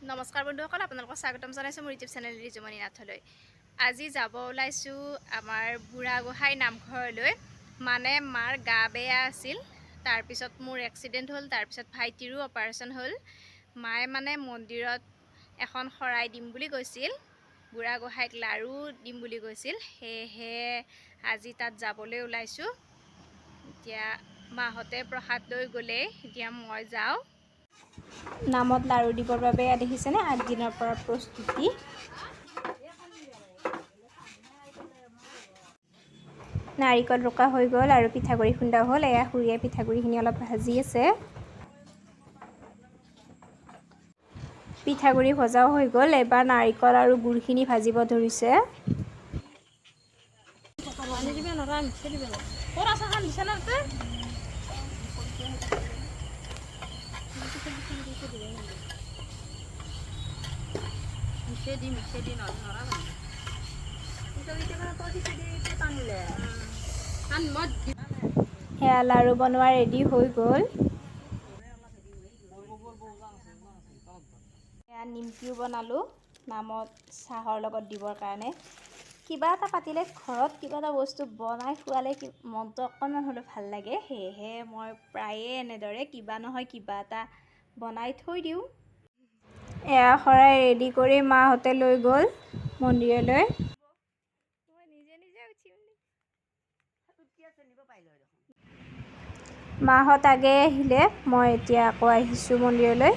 নমস্কাৰ বন্ধুসকল আপোনালোকক স্বাগতম জনাইছোঁ মোৰ ইউটিউব চেনেল ৰিজুমণি নাথলৈ। আজি যাব ওলাইছোঁ আমাৰ বুঢ়াগোহাঁই নামঘৰলৈ। মানে মাৰ গা বেয়া আছিল তাৰপিছত মোৰ এক্সিডেণ্ট হ'ল তাৰপিছত ভাইটিৰো অপাৰেশ্যন হ'ল। মায়ে মানে মন্দিৰত এখন শৰাই দিম বুলি কৈছিল বুঢ়াগোহাঁইক লাড়ু দিম বুলি কৈছিল সেয়েহে আজি তাত যাবলৈ ওলাইছোঁ। এতিয়া মাহঁতে প্ৰসাদ লৈ গ'লেই এতিয়া মই যাওঁ। নামত লাড়ু দিবৰ বাবে দেখিছেনে? আগদিনৰ পৰা প্ৰস্তুতি। নাৰিকল ৰুকা হৈ গ'ল আৰু পিঠাগুড়ি খুন্দা হ'ল। এয়া খুৰীয়ে পিঠাগুড়িখিনি অলপ ভাজি আছে। পিঠাগুড়ি ভজাও হৈ গ'ল। এবাৰ নাৰিকল আৰু গুড়খিনি ভাজিব ধৰিছে। সেয়া লাড়ু বনোৱা ৰেডি হৈ গ'ল। সেয়া নিমকিও বনালোঁ নামত চাহৰ লগত দিবৰ কাৰণে। কিবা এটা পাতিলে ঘৰত কিবা এটা বস্তু বনাই খোৱালে মনটো অকণমান হ'লেও ভাল লাগে। সেয়েহে মই প্ৰায়ে এনেদৰে কিবা নহয় কিবা এটা বনাই থৈ দিওঁ। এয়া শৰাই ৰেডি কৰি মাহঁতে লৈ গ'ল মন্দিৰলৈ। মাহঁত আগে আহিলে মই এতিয়া আকৌ আহিছোঁ মন্দিৰলৈ।